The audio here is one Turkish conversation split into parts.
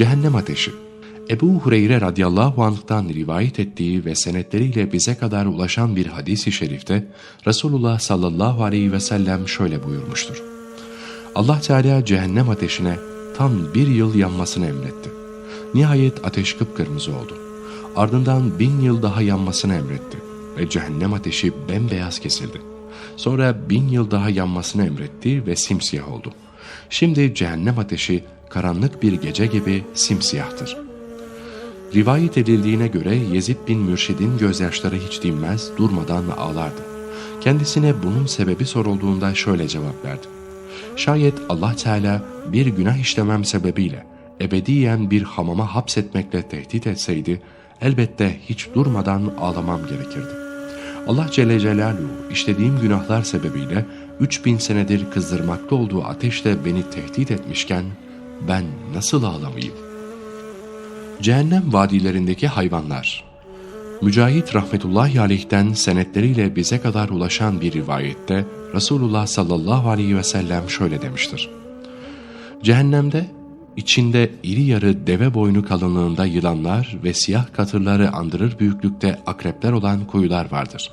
Cehennem ateşi Ebu Hureyre radıyallahu anh'tan rivayet ettiği ve senetleriyle bize kadar ulaşan bir hadis-i şerifte Resulullah sallallahu aleyhi ve sellem şöyle buyurmuştur. Allah Teala cehennem ateşine tam bir yıl yanmasını emretti. Nihayet ateş kıpkırmızı oldu. Ardından bin yıl daha yanmasını emretti ve cehennem ateşi bembeyaz kesildi. Sonra bin yıl daha yanmasını emretti ve simsiyah oldu. Şimdi cehennem ateşi karanlık bir gece gibi simsiyahtır. Rivayet edildiğine göre Yezid bin Mürşid'in gözyaşları hiç dinmez, durmadan ağlardı. Kendisine bunun sebebi sorulduğunda şöyle cevap verdi. Şayet Allah Teala bir günah işlemem sebebiyle ebediyen bir hamama hapsetmekle tehdit etseydi, elbette hiç durmadan ağlamam gerekirdi. Allah Celle Celaluhu işlediğim günahlar sebebiyle 3000 senedir kızdırmakta olduğu ateşle beni tehdit etmişken ben nasıl ağlamayayım? Cehennem vadilerindeki hayvanlar Mücahit rahmetullahi aleyh'ten senetleriyle bize kadar ulaşan bir rivayette Resulullah sallallahu aleyhi ve sellem şöyle demiştir. Cehennemde içinde iri yarı deve boynu kalınlığında yılanlar ve siyah katırları andırır büyüklükte akrepler olan kuyular vardır.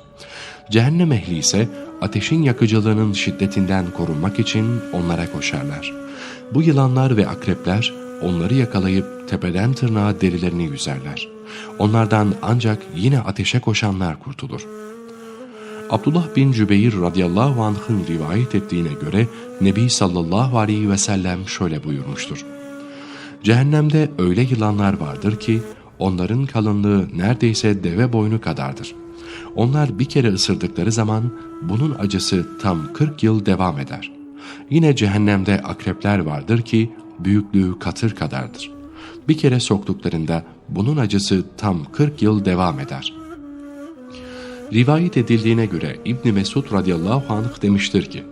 Cehennem ehli ise ateşin yakıcılığının şiddetinden korunmak için onlara koşarlar. Bu yılanlar ve akrepler onları yakalayıp tepeden tırnağa derilerini yüzerler. Onlardan ancak yine ateşe koşanlar kurtulur. Abdullah bin Cübeyr radıyallahu anh'ın rivayet ettiğine göre Nebi sallallahu aleyhi ve sellem şöyle buyurmuştur. Cehennemde öyle yılanlar vardır ki onların kalınlığı neredeyse deve boynu kadardır. Onlar bir kere ısırdıkları zaman bunun acısı tam 40 yıl devam eder. Yine cehennemde akrepler vardır ki büyüklüğü katır kadardır. Bir kere soktuklarında bunun acısı tam 40 yıl devam eder. Rivayet edildiğine göre İbn Mesud radıyallahu anh demiştir ki,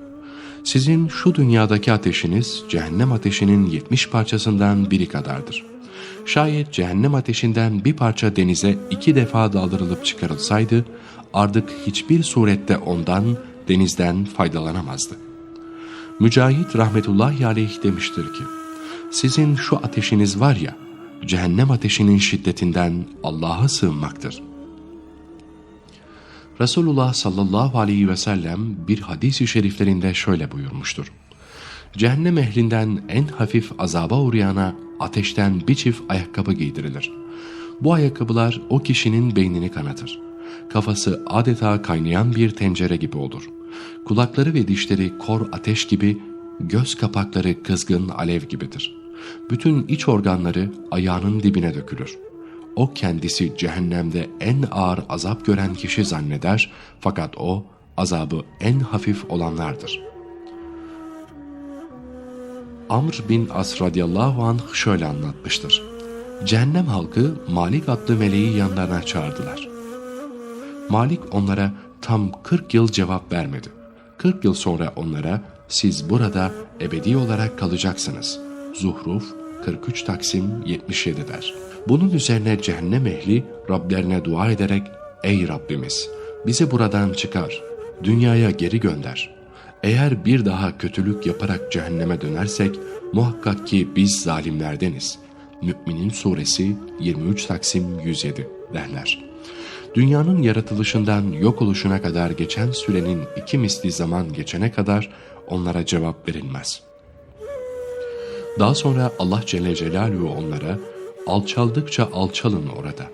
sizin şu dünyadaki ateşiniz cehennem ateşinin 70 parçasından biri kadardır. Şayet cehennem ateşinden bir parça denize iki defa daldırılıp çıkarılsaydı, artık hiçbir surette ondan, denizden faydalanamazdı. Mücahit rahmetullahi aleyh demiştir ki, sizin şu ateşiniz var ya, cehennem ateşinin şiddetinden Allah'a sığınmaktır. Resulullah sallallahu aleyhi ve sellem bir hadis-i şeriflerinde şöyle buyurmuştur. Cehennem ehlinden en hafif azaba uğrayana ateşten bir çift ayakkabı giydirilir. Bu ayakkabılar o kişinin beynini kanatır. Kafası adeta kaynayan bir tencere gibi olur. Kulakları ve dişleri kor ateş gibi, göz kapakları kızgın alev gibidir. Bütün iç organları ayağının dibine dökülür. O kendisi cehennemde en ağır azap gören kişi zanneder fakat o azabı en hafif olanlardır. Amr bin As radıyallahu anh şöyle anlatmıştır. Cehennem halkı Malik adlı meleği yanlarına çağırdılar. Malik onlara tam 40 yıl cevap vermedi. 40 yıl sonra onlara siz burada ebedi olarak kalacaksınız. Zuhruf 43 Taksim 77 der. Bunun üzerine cehennem ehli Rablerine dua ederek Ey Rabbimiz bizi buradan çıkar, dünyaya geri gönder. Eğer bir daha kötülük yaparak cehenneme dönersek muhakkak ki biz zalimlerdeniz. Müminin suresi 23 Taksim 107 derler. Dünyanın yaratılışından yok oluşuna kadar geçen sürenin iki misli zaman geçene kadar onlara cevap verilmez. Daha sonra Allah Celle Celaluhu onlara alçaldıkça alçalın orada.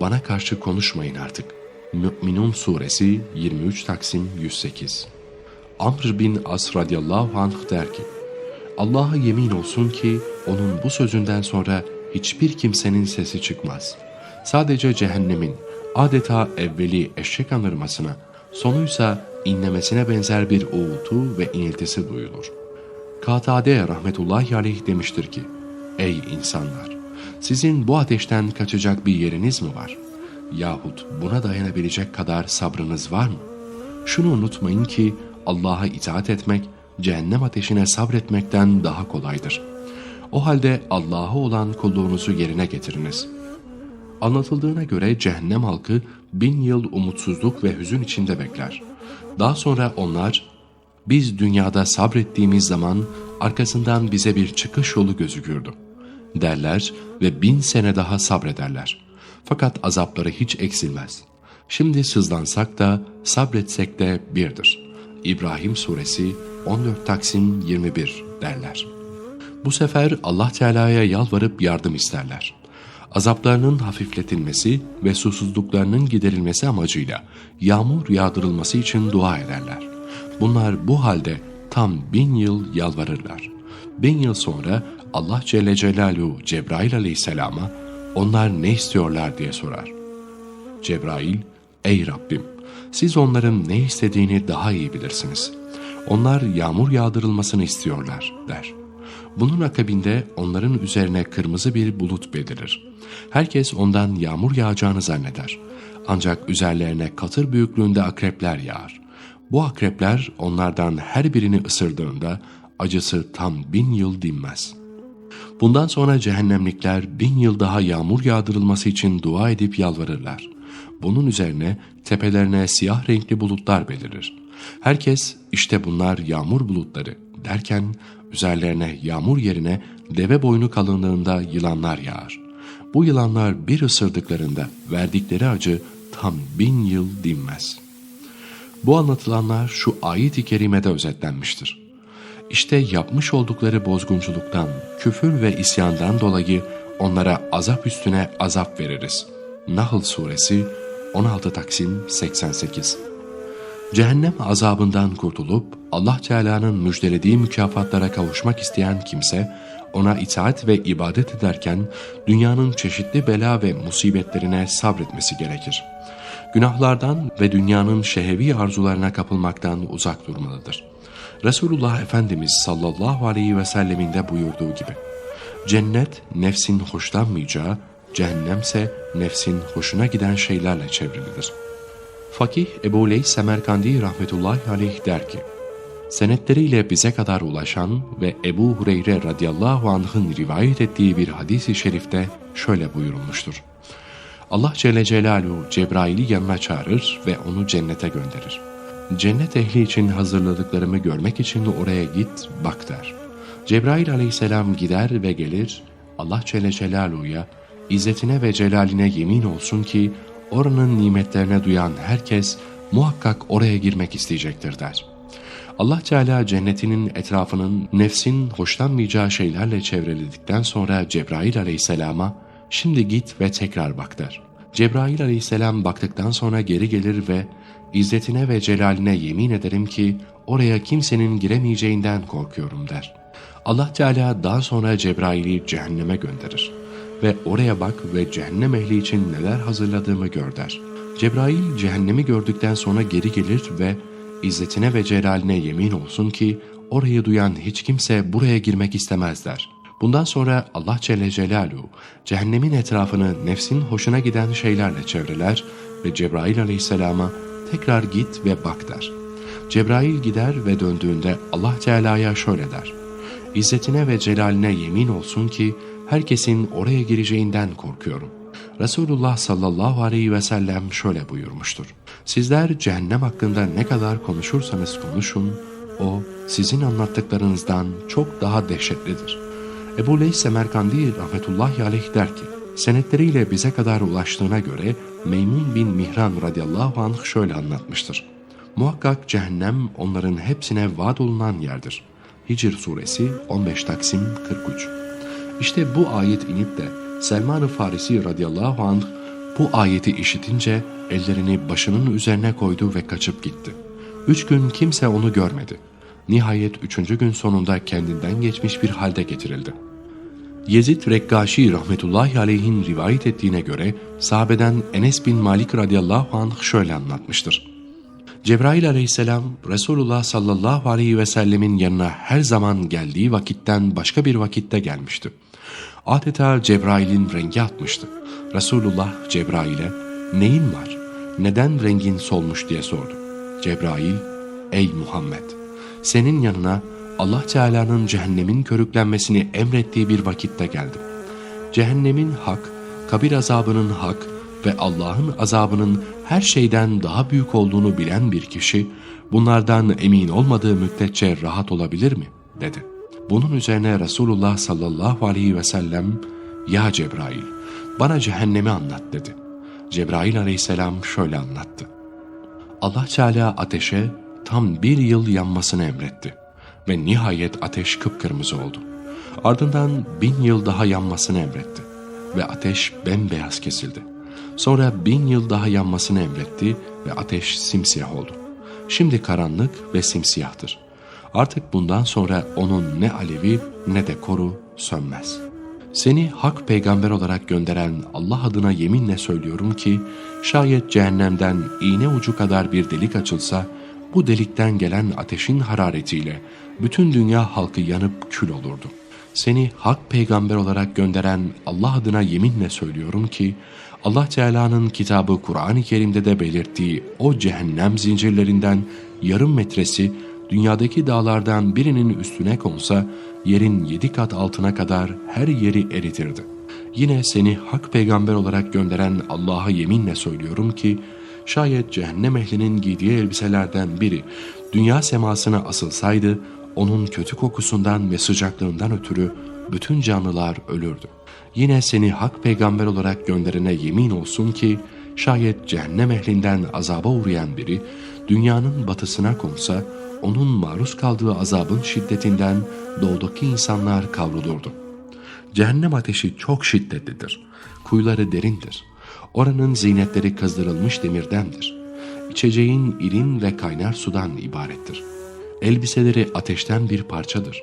Bana karşı konuşmayın artık. Mü'minun suresi 23 Taksim 108 Amr bin As radıyallahu anh der ki Allah'a yemin olsun ki onun bu sözünden sonra hiçbir kimsenin sesi çıkmaz. Sadece cehennemin adeta evveli eşek anırmasına, sonuysa inlemesine benzer bir uğultu ve iniltisi duyulur. Katade rahmetullahi aleyh demiştir ki, Ey insanlar! Sizin bu ateşten kaçacak bir yeriniz mi var? Yahut buna dayanabilecek kadar sabrınız var mı? Şunu unutmayın ki Allah'a itaat etmek, cehennem ateşine sabretmekten daha kolaydır. O halde Allah'a olan kulluğunuzu yerine getiriniz. Anlatıldığına göre cehennem halkı bin yıl umutsuzluk ve hüzün içinde bekler. Daha sonra onlar, biz dünyada sabrettiğimiz zaman arkasından bize bir çıkış yolu gözükürdü. derler ve bin sene daha sabrederler. Fakat azapları hiç eksilmez. Şimdi sızlansak da sabretsek de birdir. İbrahim suresi 14 Taksim 21 derler. Bu sefer Allah Teala'ya yalvarıp yardım isterler. Azaplarının hafifletilmesi ve susuzluklarının giderilmesi amacıyla yağmur yağdırılması için dua ederler. Bunlar bu halde tam bin yıl yalvarırlar. Bin yıl sonra Allah Celle Celaluhu Cebrail aleyhisselama onlar ne istiyorlar diye sorar. Cebrail, ey Rabbim siz onların ne istediğini daha iyi bilirsiniz. Onlar yağmur yağdırılmasını istiyorlar der. Bunun akabinde onların üzerine kırmızı bir bulut belirir. Herkes ondan yağmur yağacağını zanneder. Ancak üzerlerine katır büyüklüğünde akrepler yağar. Bu akrepler onlardan her birini ısırdığında acısı tam bin yıl dinmez. Bundan sonra cehennemlikler bin yıl daha yağmur yağdırılması için dua edip yalvarırlar. Bunun üzerine tepelerine siyah renkli bulutlar belirir. Herkes işte bunlar yağmur bulutları derken üzerlerine yağmur yerine deve boynu kalınlığında yılanlar yağar. Bu yılanlar bir ısırdıklarında verdikleri acı tam bin yıl dinmez. Bu anlatılanlar şu ayet-i kerimede özetlenmiştir. İşte yapmış oldukları bozgunculuktan, küfür ve isyandan dolayı onlara azap üstüne azap veririz. Nahl Suresi 16 Taksim 88 Cehennem azabından kurtulup Allah Teala'nın müjdelediği mükafatlara kavuşmak isteyen kimse ona itaat ve ibadet ederken dünyanın çeşitli bela ve musibetlerine sabretmesi gerekir. Günahlardan ve dünyanın şehevi arzularına kapılmaktan uzak durmalıdır. Resulullah Efendimiz sallallahu aleyhi ve sellemin de buyurduğu gibi cennet nefsin hoşlanmayacağı, cehennemse nefsin hoşuna giden şeylerle çevrilidir.'' Fakih Ebu Leys Semerkandi rahmetullahi aleyh der ki, senetleriyle bize kadar ulaşan ve Ebu Hureyre radıyallahu anh'ın rivayet ettiği bir hadis-i şerifte şöyle buyurulmuştur. Allah Celle Celaluhu Cebrail'i yanına çağırır ve onu cennete gönderir. Cennet ehli için hazırladıklarımı görmek için oraya git, bak der. Cebrail aleyhisselam gider ve gelir, Allah Celle Celaluhu'ya, İzzetine ve celaline yemin olsun ki oranın nimetlerine duyan herkes muhakkak oraya girmek isteyecektir der. Allah Teala cennetinin etrafının nefsin hoşlanmayacağı şeylerle çevreledikten sonra Cebrail aleyhisselama şimdi git ve tekrar bak der. Cebrail aleyhisselam baktıktan sonra geri gelir ve İzzetine ve celaline yemin ederim ki oraya kimsenin giremeyeceğinden korkuyorum der. Allah Teala daha sonra Cebrail'i cehenneme gönderir ve oraya bak ve cehennem ehli için neler hazırladığımı gör der. Cebrail cehennemi gördükten sonra geri gelir ve İzzetine ve celaline yemin olsun ki orayı duyan hiç kimse buraya girmek istemez der. Bundan sonra Allah Celle Celaluhu cehennemin etrafını nefsin hoşuna giden şeylerle çevreler ve Cebrail aleyhisselama tekrar git ve bak der. Cebrail gider ve döndüğünde Allah Teala'ya şöyle der. İzzetine ve celaline yemin olsun ki herkesin oraya gireceğinden korkuyorum. Resulullah sallallahu aleyhi ve sellem şöyle buyurmuştur. Sizler cehennem hakkında ne kadar konuşursanız konuşun, o sizin anlattıklarınızdan çok daha dehşetlidir. Ebu Leys Semerkandi rahmetullahi aleyh der ki, senetleriyle bize kadar ulaştığına göre Meymun bin Mihran radıyallahu anh şöyle anlatmıştır. Muhakkak cehennem onların hepsine vaat olunan yerdir. Hicr suresi 15 Taksim 43 İşte bu ayet inip de Selman-ı Farisi radıyallahu anh bu ayeti işitince ellerini başının üzerine koydu ve kaçıp gitti. Üç gün kimse onu görmedi. Nihayet üçüncü gün sonunda kendinden geçmiş bir halde getirildi. Yezid Rekkaşi rahmetullahi aleyhin rivayet ettiğine göre sahabeden Enes bin Malik radıyallahu anh şöyle anlatmıştır. Cebrail aleyhisselam Resulullah sallallahu aleyhi ve sellemin yanına her zaman geldiği vakitten başka bir vakitte gelmişti. Adeta Cebrail'in rengi atmıştı. Resulullah Cebrail'e neyin var, neden rengin solmuş diye sordu. Cebrail, ey Muhammed senin yanına Allah Teala'nın cehennemin körüklenmesini emrettiği bir vakitte geldim. Cehennemin hak, kabir azabının hak ve Allah'ın azabının her şeyden daha büyük olduğunu bilen bir kişi bunlardan emin olmadığı müddetçe rahat olabilir mi? dedi. Bunun üzerine Resulullah sallallahu aleyhi ve sellem ''Ya Cebrail, bana cehennemi anlat.'' dedi. Cebrail aleyhisselam şöyle anlattı. Allah Teala ateşe tam bir yıl yanmasını emretti ve nihayet ateş kıpkırmızı oldu. Ardından bin yıl daha yanmasını emretti ve ateş bembeyaz kesildi. Sonra bin yıl daha yanmasını emretti ve ateş simsiyah oldu. Şimdi karanlık ve simsiyahtır. Artık bundan sonra onun ne alevi ne de koru sönmez. Seni hak peygamber olarak gönderen Allah adına yeminle söylüyorum ki, şayet cehennemden iğne ucu kadar bir delik açılsa, bu delikten gelen ateşin hararetiyle bütün dünya halkı yanıp kül olurdu. Seni hak peygamber olarak gönderen Allah adına yeminle söylüyorum ki, Allah Teala'nın kitabı Kur'an-ı Kerim'de de belirttiği o cehennem zincirlerinden yarım metresi dünyadaki dağlardan birinin üstüne konsa yerin yedi kat altına kadar her yeri eritirdi. Yine seni hak peygamber olarak gönderen Allah'a yeminle söylüyorum ki şayet cehennem ehlinin giydiği elbiselerden biri dünya semasına asılsaydı onun kötü kokusundan ve sıcaklığından ötürü bütün canlılar ölürdü. Yine seni hak peygamber olarak gönderene yemin olsun ki şayet cehennem ehlinden azaba uğrayan biri dünyanın batısına konsa onun maruz kaldığı azabın şiddetinden doğudaki insanlar kavrulurdu. Cehennem ateşi çok şiddetlidir. Kuyuları derindir. Oranın zinetleri kızdırılmış demirdendir. İçeceğin irin ve kaynar sudan ibarettir. Elbiseleri ateşten bir parçadır.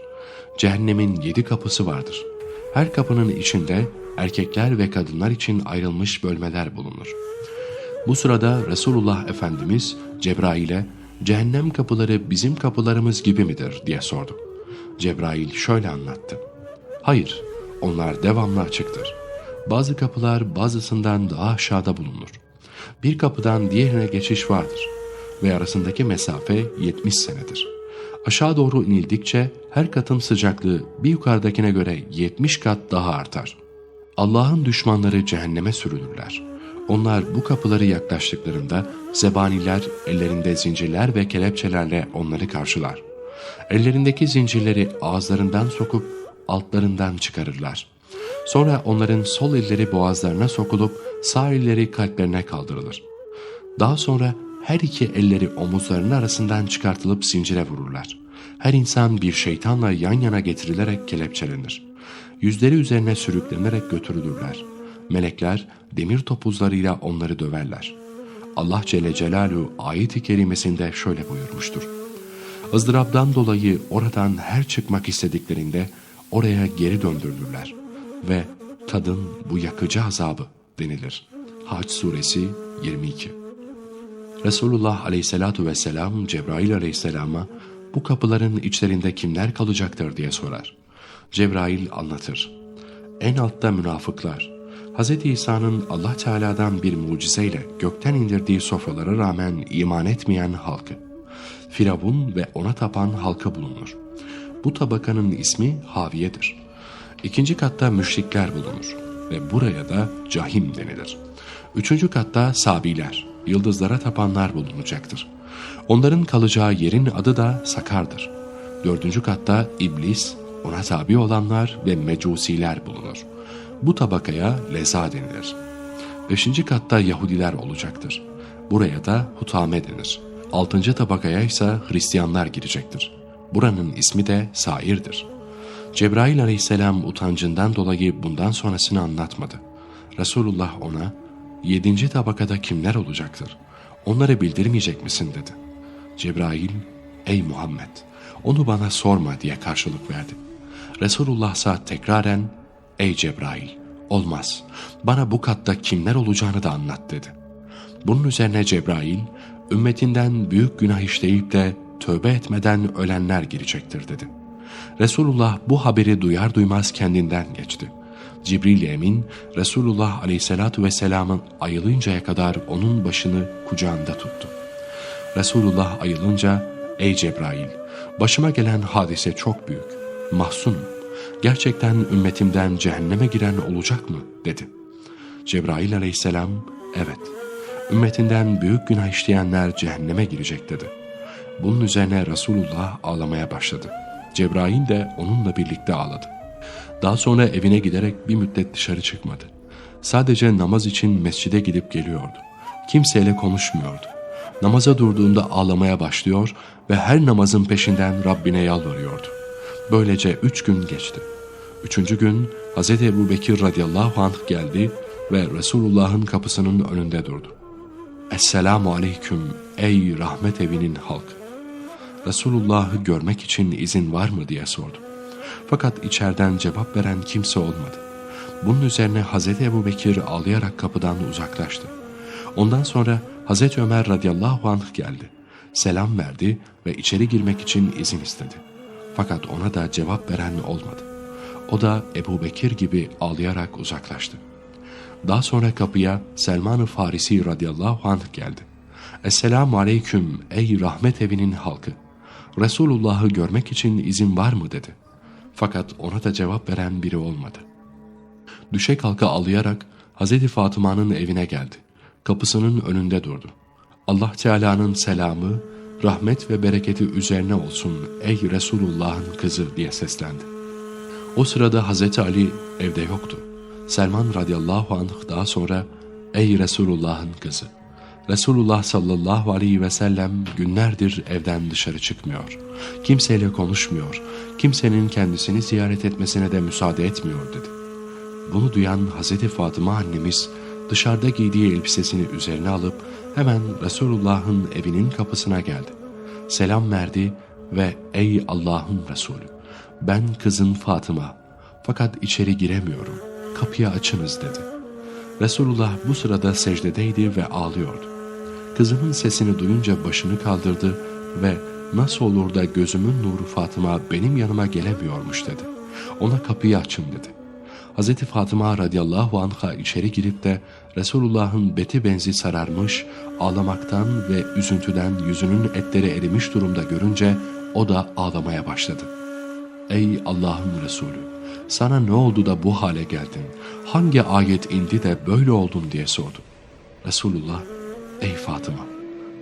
Cehennemin yedi kapısı vardır. Her kapının içinde erkekler ve kadınlar için ayrılmış bölmeler bulunur. Bu sırada Resulullah Efendimiz Cebrail'e cehennem kapıları bizim kapılarımız gibi midir diye sordu. Cebrail şöyle anlattı. Hayır, onlar devamlı açıktır. Bazı kapılar bazısından daha aşağıda bulunur. Bir kapıdan diğerine geçiş vardır ve arasındaki mesafe 70 senedir. Aşağı doğru inildikçe her katın sıcaklığı bir yukarıdakine göre 70 kat daha artar. Allah'ın düşmanları cehenneme sürülürler. Onlar bu kapıları yaklaştıklarında zebaniler ellerinde zincirler ve kelepçelerle onları karşılar. Ellerindeki zincirleri ağızlarından sokup altlarından çıkarırlar. Sonra onların sol elleri boğazlarına sokulup sağ elleri kalplerine kaldırılır. Daha sonra her iki elleri omuzlarının arasından çıkartılıp zincire vururlar. Her insan bir şeytanla yan yana getirilerek kelepçelenir. Yüzleri üzerine sürüklenerek götürülürler. Melekler demir topuzlarıyla onları döverler. Allah Celle Celaluhu ayet-i kerimesinde şöyle buyurmuştur. ızdıraptan dolayı oradan her çıkmak istediklerinde oraya geri döndürülürler ve tadın bu yakıcı azabı denilir. Haç suresi 22 Resulullah aleyhissalatu vesselam Cebrail aleyhisselama bu kapıların içlerinde kimler kalacaktır diye sorar. Cebrail anlatır. En altta münafıklar, Hz. İsa'nın Allah Teala'dan bir mucizeyle gökten indirdiği sofralara rağmen iman etmeyen halkı. Firavun ve ona tapan halka bulunur. Bu tabakanın ismi Haviye'dir. İkinci katta müşrikler bulunur ve buraya da cahim denilir. Üçüncü katta sabiler, yıldızlara tapanlar bulunacaktır. Onların kalacağı yerin adı da Sakar'dır. Dördüncü katta iblis, ona tabi olanlar ve mecusiler bulunur. Bu tabakaya leza denilir. Beşinci katta Yahudiler olacaktır. Buraya da hutame denir. Altıncı tabakaya ise Hristiyanlar girecektir. Buranın ismi de Sair'dir. Cebrail aleyhisselam utancından dolayı bundan sonrasını anlatmadı. Resulullah ona, yedinci tabakada kimler olacaktır? Onları bildirmeyecek misin dedi. Cebrail, ey Muhammed, onu bana sorma diye karşılık verdi. Resulullah ise tekraren, ey Cebrail, olmaz, bana bu katta kimler olacağını da anlat dedi. Bunun üzerine Cebrail, ümmetinden büyük günah işleyip de tövbe etmeden ölenler girecektir dedi. Resulullah bu haberi duyar duymaz kendinden geçti. Cibril Emin, Resulullah aleyhissalatu vesselamın ayılıncaya kadar onun başını kucağında tuttu. Resulullah ayılınca, ey Cebrail, başıma gelen hadise çok büyük, mahzunum, gerçekten ümmetimden cehenneme giren olacak mı, dedi. Cebrail aleyhisselam, evet, ümmetinden büyük günah işleyenler cehenneme girecek dedi. Bunun üzerine Resulullah ağlamaya başladı. Cebrail de onunla birlikte ağladı. Daha sonra evine giderek bir müddet dışarı çıkmadı. Sadece namaz için mescide gidip geliyordu. Kimseyle konuşmuyordu. Namaza durduğunda ağlamaya başlıyor ve her namazın peşinden Rabbine yalvarıyordu. Böylece üç gün geçti. Üçüncü gün Hz. Ebu Bekir radıyallahu anh geldi ve Resulullah'ın kapısının önünde durdu. Esselamu aleyküm ey rahmet evinin halkı. Resulullah'ı görmek için izin var mı diye sordu. Fakat içeriden cevap veren kimse olmadı. Bunun üzerine Hz. Ebu Bekir ağlayarak kapıdan uzaklaştı. Ondan sonra Hz. Ömer radıyallahu anh geldi. Selam verdi ve içeri girmek için izin istedi. Fakat ona da cevap veren olmadı. O da Ebu Bekir gibi ağlayarak uzaklaştı. Daha sonra kapıya Selman-ı Farisi radıyallahu anh geldi. Esselamu aleyküm ey rahmet evinin halkı. Resulullah'ı görmek için izin var mı dedi. Fakat ona da cevap veren biri olmadı. Düşe kalka ağlayarak Hazreti Fatıma'nın evine geldi. Kapısının önünde durdu. Allah Teala'nın selamı, rahmet ve bereketi üzerine olsun ey Resulullah'ın kızı diye seslendi. O sırada Hazreti Ali evde yoktu. Selman radıyallahu anh daha sonra ey Resulullah'ın kızı. Resulullah sallallahu aleyhi ve sellem günlerdir evden dışarı çıkmıyor. Kimseyle konuşmuyor. Kimsenin kendisini ziyaret etmesine de müsaade etmiyor dedi. Bunu duyan Hazreti Fatıma annemiz dışarıda giydiği elbisesini üzerine alıp hemen Resulullah'ın evinin kapısına geldi. Selam verdi ve ey Allah'ın Resulü ben kızın Fatıma fakat içeri giremiyorum kapıyı açınız dedi. Resulullah bu sırada secdedeydi ve ağlıyordu. Kızının sesini duyunca başını kaldırdı ve nasıl olur da gözümün nuru Fatıma benim yanıma gelemiyormuş dedi. Ona kapıyı açın dedi. Hz. Fatıma radıyallahu anh'a içeri girip de Resulullah'ın beti benzi sararmış, ağlamaktan ve üzüntüden yüzünün etleri erimiş durumda görünce o da ağlamaya başladı. Ey Allah'ın Resulü! Sana ne oldu da bu hale geldin? Hangi ayet indi de böyle oldun diye sordu. Resulullah, ey Fatıma!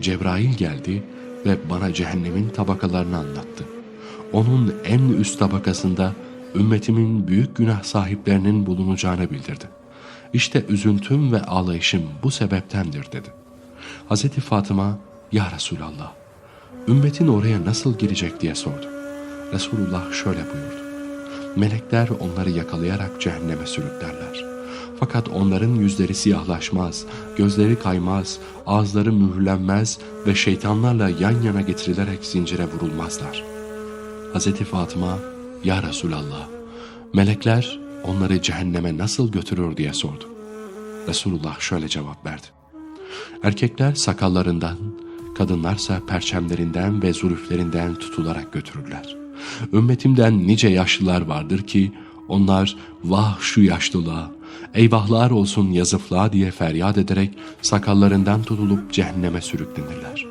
Cebrail geldi ve bana cehennemin tabakalarını anlattı. Onun en üst tabakasında ümmetimin büyük günah sahiplerinin bulunacağını bildirdi. İşte üzüntüm ve ağlayışım bu sebeptendir dedi. Hz. Fatıma, Ya Resulallah, ümmetin oraya nasıl girecek diye sordu. Resulullah şöyle buyurdu. Melekler onları yakalayarak cehenneme sürüklerler. Fakat onların yüzleri siyahlaşmaz, gözleri kaymaz, ağızları mühürlenmez ve şeytanlarla yan yana getirilerek zincire vurulmazlar. Hz. Fatıma, Ya Resulallah, melekler onları cehenneme nasıl götürür diye sordu. Resulullah şöyle cevap verdi. Erkekler sakallarından, kadınlarsa perçemlerinden ve zülüflerinden tutularak götürürler. Ümmetimden nice yaşlılar vardır ki onlar vah şu yaşlılığa, eyvahlar olsun yazıflığa diye feryat ederek sakallarından tutulup cehenneme sürüklenirler.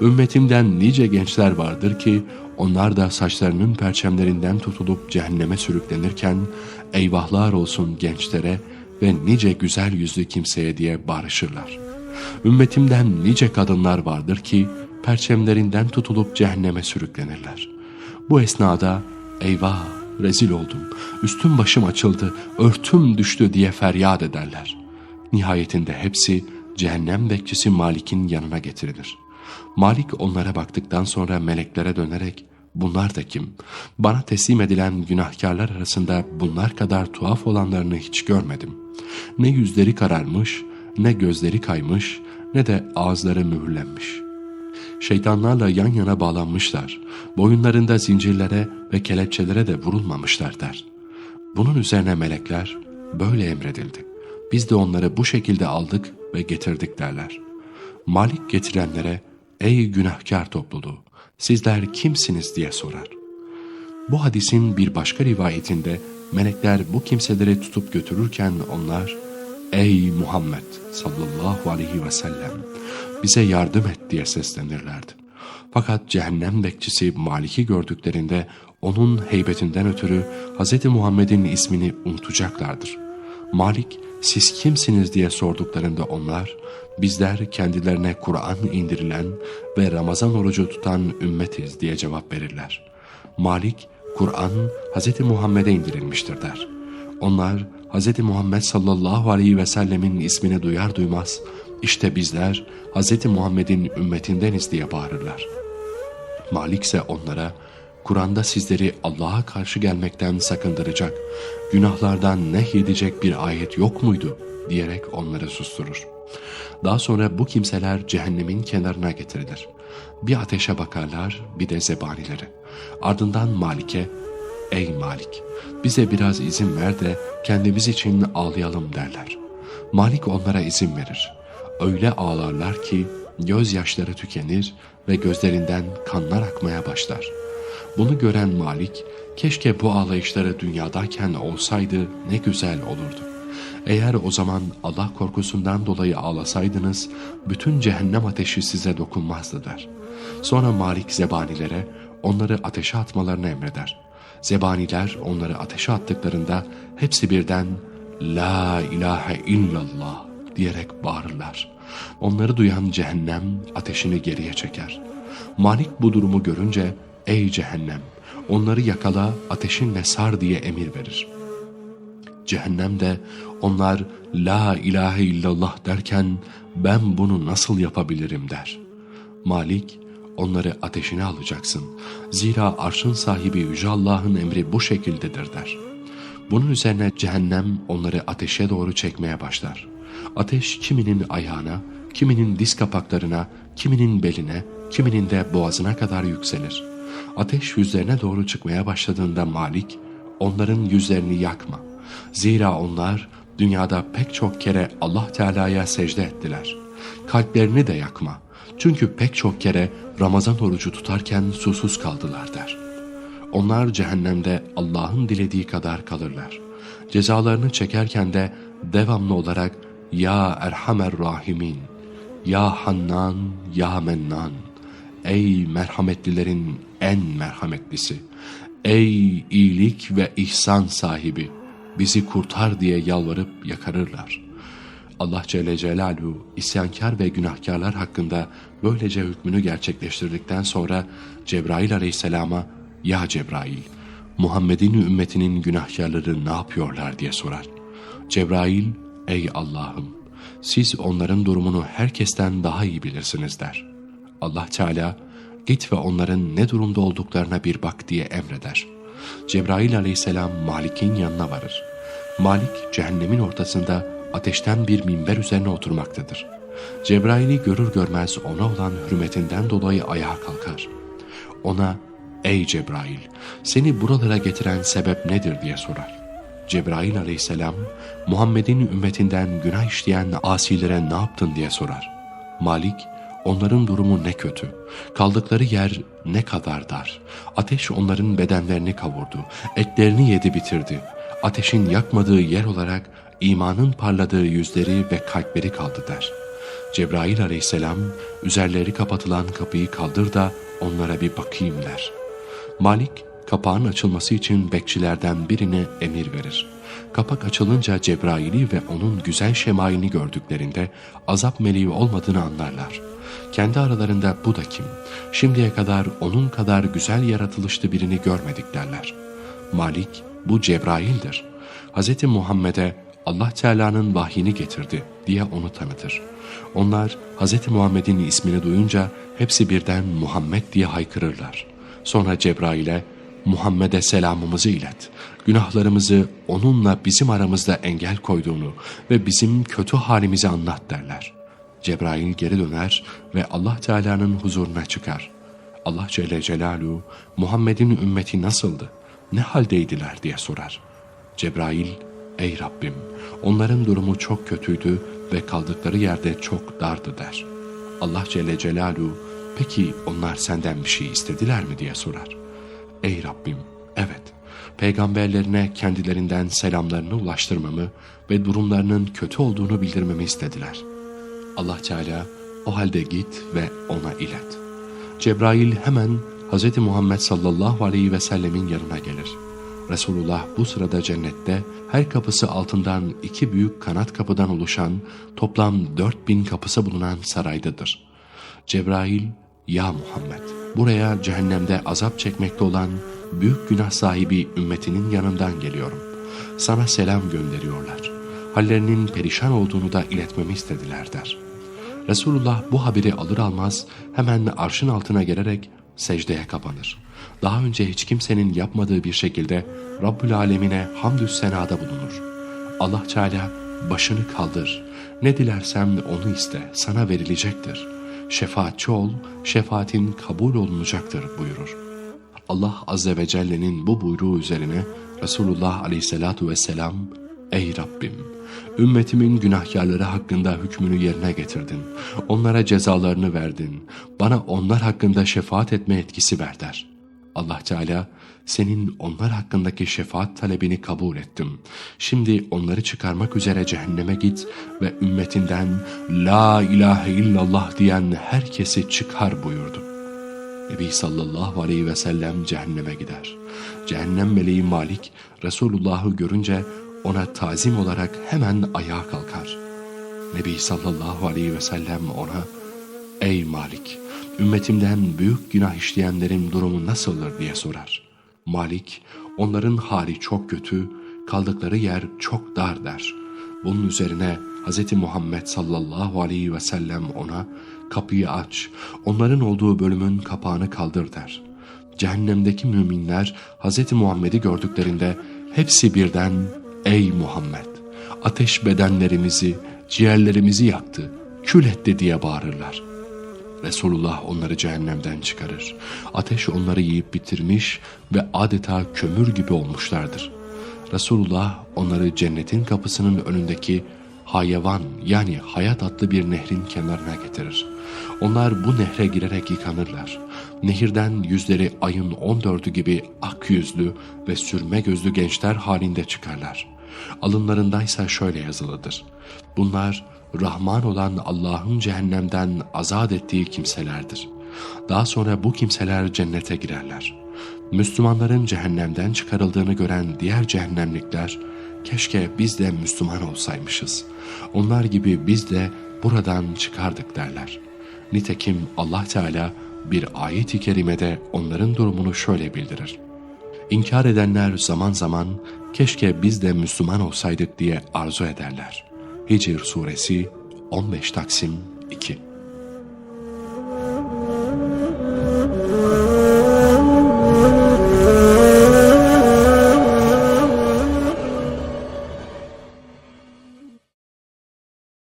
Ümmetimden nice gençler vardır ki onlar da saçlarının perçemlerinden tutulup cehenneme sürüklenirken eyvahlar olsun gençlere ve nice güzel yüzlü kimseye diye barışırlar. Ümmetimden nice kadınlar vardır ki perçemlerinden tutulup cehenneme sürüklenirler. Bu esnada eyvah rezil oldum, üstüm başım açıldı, örtüm düştü diye feryat ederler. Nihayetinde hepsi cehennem bekçisi Malik'in yanına getirilir. Malik onlara baktıktan sonra meleklere dönerek bunlar da kim? Bana teslim edilen günahkarlar arasında bunlar kadar tuhaf olanlarını hiç görmedim. Ne yüzleri kararmış, ne gözleri kaymış, ne de ağızları mühürlenmiş. Şeytanlarla yan yana bağlanmışlar, boyunlarında zincirlere ve kelepçelere de vurulmamışlar der. Bunun üzerine melekler, böyle emredildi. Biz de onları bu şekilde aldık ve getirdik derler. Malik getirenlere, ey günahkar topluluğu, sizler kimsiniz diye sorar. Bu hadisin bir başka rivayetinde melekler bu kimseleri tutup götürürken onlar, ey Muhammed sallallahu aleyhi ve sellem bize yardım et diye seslenirlerdi. Fakat cehennem bekçisi Malik'i gördüklerinde onun heybetinden ötürü Hz. Muhammed'in ismini unutacaklardır. Malik siz kimsiniz diye sorduklarında onlar bizler kendilerine Kur'an indirilen ve Ramazan orucu tutan ümmetiz diye cevap verirler. Malik Kur'an Hz. Muhammed'e indirilmiştir der. Onlar Hz. Muhammed sallallahu aleyhi ve sellemin ismini duyar duymaz, işte bizler Hz. Muhammed'in ümmetindeniz diye bağırırlar. Malik ise onlara, Kur'an'da sizleri Allah'a karşı gelmekten sakındıracak, günahlardan nehyedecek bir ayet yok muydu diyerek onları susturur. Daha sonra bu kimseler cehennemin kenarına getirilir. Bir ateşe bakarlar, bir de zebanileri. Ardından Malik'e, ''Ey Malik, bize biraz izin ver de kendimiz için ağlayalım.'' derler. Malik onlara izin verir. Öyle ağlarlar ki gözyaşları tükenir ve gözlerinden kanlar akmaya başlar. Bunu gören Malik, keşke bu ağlayışları dünyadayken olsaydı ne güzel olurdu. Eğer o zaman Allah korkusundan dolayı ağlasaydınız, bütün cehennem ateşi size dokunmazdı der. Sonra Malik zebanilere onları ateşe atmalarını emreder. Zebaniler onları ateşe attıklarında hepsi birden La ilahe illallah diyerek bağırırlar. Onları duyan cehennem ateşini geriye çeker. Malik bu durumu görünce ey cehennem onları yakala ateşinle sar diye emir verir. Cehennem de onlar la ilahe illallah derken ben bunu nasıl yapabilirim der. Malik onları ateşine alacaksın. Zira arşın sahibi Yüce Allah'ın emri bu şekildedir der. Bunun üzerine cehennem onları ateşe doğru çekmeye başlar. Ateş kiminin ayağına, kiminin diz kapaklarına, kiminin beline, kiminin de boğazına kadar yükselir. Ateş yüzlerine doğru çıkmaya başladığında Malik, onların yüzlerini yakma. Zira onlar dünyada pek çok kere Allah Teala'ya secde ettiler. Kalplerini de yakma. Çünkü pek çok kere Ramazan orucu tutarken susuz kaldılar der. Onlar cehennemde Allah'ın dilediği kadar kalırlar. Cezalarını çekerken de devamlı olarak Ya Erhamer Rahimin, Ya Hannan, Ya Mennan, Ey merhametlilerin en merhametlisi, Ey iyilik ve ihsan sahibi, bizi kurtar diye yalvarıp yakarırlar. Allah Celle Celaluhu isyankar ve günahkarlar hakkında böylece hükmünü gerçekleştirdikten sonra Cebrail aleyhisselama ''Ya Cebrail, Muhammed'in ümmetinin günahkarları ne yapıyorlar?'' diye sorar. Cebrail ''Ey Allah'ım, siz onların durumunu herkesten daha iyi bilirsiniz.'' der. Allah Teala ''Git ve onların ne durumda olduklarına bir bak.'' diye emreder. Cebrail aleyhisselam Malik'in yanına varır. Malik cehennemin ortasında ateşten bir minber üzerine oturmaktadır. Cebrail'i görür görmez ona olan hürmetinden dolayı ayağa kalkar. Ona ''Ey Cebrail, seni buralara getiren sebep nedir?'' diye sorar. Cebrail aleyhisselam, Muhammed'in ümmetinden günah işleyen asilere ne yaptın diye sorar. Malik, onların durumu ne kötü, kaldıkları yer ne kadar dar. Ateş onların bedenlerini kavurdu, etlerini yedi bitirdi. Ateşin yakmadığı yer olarak imanın parladığı yüzleri ve kalpleri kaldı der. Cebrail aleyhisselam, üzerleri kapatılan kapıyı kaldır da onlara bir bakayım der. Malik, kapağın açılması için bekçilerden birine emir verir. Kapak açılınca Cebrail'i ve onun güzel şemailini gördüklerinde azap meleği olmadığını anlarlar. Kendi aralarında bu da kim? Şimdiye kadar onun kadar güzel yaratılışlı birini görmedik derler. Malik, bu Cebrail'dir. Hz. Muhammed'e Allah Teala'nın vahyini getirdi diye onu tanıtır. Onlar Hz. Muhammed'in ismini duyunca hepsi birden Muhammed diye haykırırlar. Sonra Cebrail'e Muhammed'e selamımızı ilet. Günahlarımızı onunla bizim aramızda engel koyduğunu ve bizim kötü halimizi anlat derler. Cebrail geri döner ve Allah Teala'nın huzuruna çıkar. Allah Celle Celaluhu Muhammed'in ümmeti nasıldı, ne haldeydiler diye sorar. Cebrail, ey Rabbim onların durumu çok kötüydü ve kaldıkları yerde çok dardı der. Allah Celle Celaluhu, peki onlar senden bir şey istediler mi diye sorar. Ey Rabbim, evet, peygamberlerine kendilerinden selamlarını ulaştırmamı ve durumlarının kötü olduğunu bildirmemi istediler. Allah Teala, o halde git ve ona ilet. Cebrail hemen Hz. Muhammed sallallahu aleyhi ve sellemin yanına gelir. Resulullah bu sırada cennette her kapısı altından iki büyük kanat kapıdan oluşan toplam dört bin kapısı bulunan saraydadır. Cebrail, ya Muhammed, buraya cehennemde azap çekmekte olan büyük günah sahibi ümmetinin yanından geliyorum. Sana selam gönderiyorlar. Hallerinin perişan olduğunu da iletmemi istediler der. Resulullah bu haberi alır almaz hemen arşın altına gelerek secdeye kapanır. Daha önce hiç kimsenin yapmadığı bir şekilde Rabbül Alemine hamdü senada bulunur. Allah Teala başını kaldır, ne dilersem onu iste, sana verilecektir. Şefaatçi ol, şefaatin kabul olunacaktır buyurur. Allah Azze ve Celle'nin bu buyruğu üzerine Resulullah Aleyhisselatu Vesselam, Ey Rabbim! Ümmetimin günahkarları hakkında hükmünü yerine getirdin. Onlara cezalarını verdin. Bana onlar hakkında şefaat etme etkisi ver der. Allah Teala, senin onlar hakkındaki şefaat talebini kabul ettim. Şimdi onları çıkarmak üzere cehenneme git ve ümmetinden La ilahe illallah diyen herkesi çıkar buyurdu. Nebi sallallahu aleyhi ve sellem cehenneme gider. Cehennem meleği Malik Resulullah'ı görünce ona tazim olarak hemen ayağa kalkar. Nebi sallallahu aleyhi ve sellem ona Ey Malik! Ümmetimden büyük günah işleyenlerin durumu nasıldır diye sorar. Malik, onların hali çok kötü, kaldıkları yer çok dar der. Bunun üzerine Hz. Muhammed sallallahu aleyhi ve sellem ona kapıyı aç, onların olduğu bölümün kapağını kaldır der. Cehennemdeki müminler Hz. Muhammed'i gördüklerinde hepsi birden ''Ey Muhammed! Ateş bedenlerimizi, ciğerlerimizi yaktı, kül etti.'' diye bağırırlar. Resulullah onları cehennemden çıkarır. Ateş onları yiyip bitirmiş ve adeta kömür gibi olmuşlardır. Resulullah onları cennetin kapısının önündeki hayvan yani hayat adlı bir nehrin kenarına getirir. Onlar bu nehre girerek yıkanırlar. Nehirden yüzleri ayın on dördü gibi ak yüzlü ve sürme gözlü gençler halinde çıkarlar. Alınlarındaysa şöyle yazılıdır. Bunlar Rahman olan Allah'ın cehennemden azat ettiği kimselerdir. Daha sonra bu kimseler cennete girerler. Müslümanların cehennemden çıkarıldığını gören diğer cehennemlikler, keşke biz de Müslüman olsaymışız. Onlar gibi biz de buradan çıkardık derler. Nitekim Allah Teala bir ayet-i kerimede onların durumunu şöyle bildirir. İnkar edenler zaman zaman keşke biz de Müslüman olsaydık diye arzu ederler. Hicr suresi 15 Taksim 2